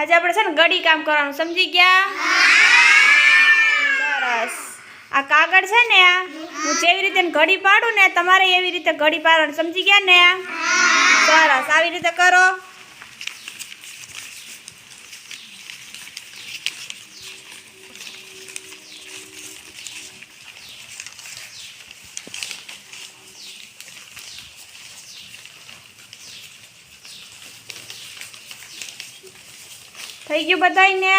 આજે આપણે છે ને ગડી કામ કરવાનું, સમજી ગયા? સરસ. આ કાગળ છે ને આ, હું જેવી રીતે ઘડી પાડું ને તમારે એવી રીતે ઘડી પાડવાનું, સમજી ગયા ને સરસ. આવી રીતે કરો. થઈ ગયું બધાયને?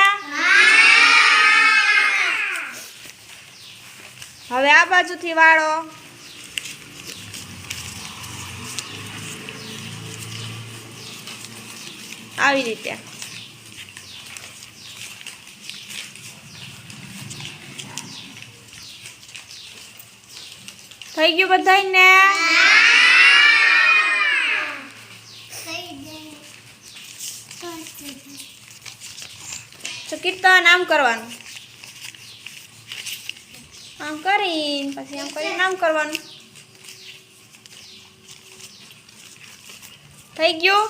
હવે આ બાજુથી વાળો. આવી રીતે. થઈ ગયું બધાયને? તો કીર્તન આમ કરવાનું. આમ કરીને પછી આમ કરીને આમ કરવાનું. થઈ ગયું?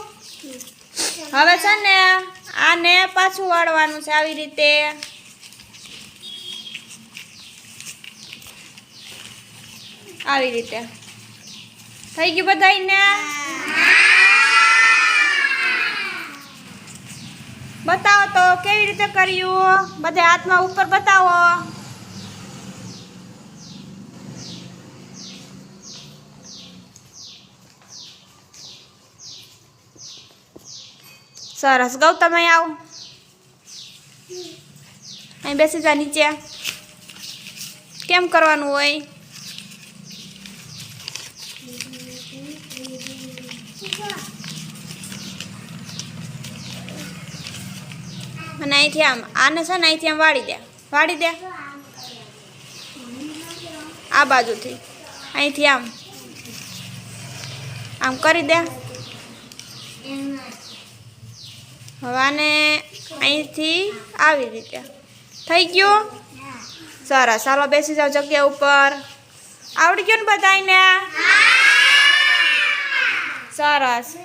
હવે છે ને આને પાછું વાળવાનું છે આવી રીતે. આવી રીતે. થઈ ગયું બધાયને? બતાવો કેવી રીતે કર્યું? બધા હાથમાં ઉપર બતાવો. સરસ. ગૌ તમે આવો. અહીં બેસી જા નીચે. કેમ કરવાનું હોય? અને અહીંથી આમ આને છે ને અહીંથી આમ વાળી દે. વાળી દે? આ બાજુથી. અહીંથી આમ. આમ કરી દે. હવે આને અહીંથી આવી રીતે. થઈ ગયું? સરસ. ચાલો બેસી જાઓ જગ્યા ઉપર. આવડી ગયું ને બધાને સરસ.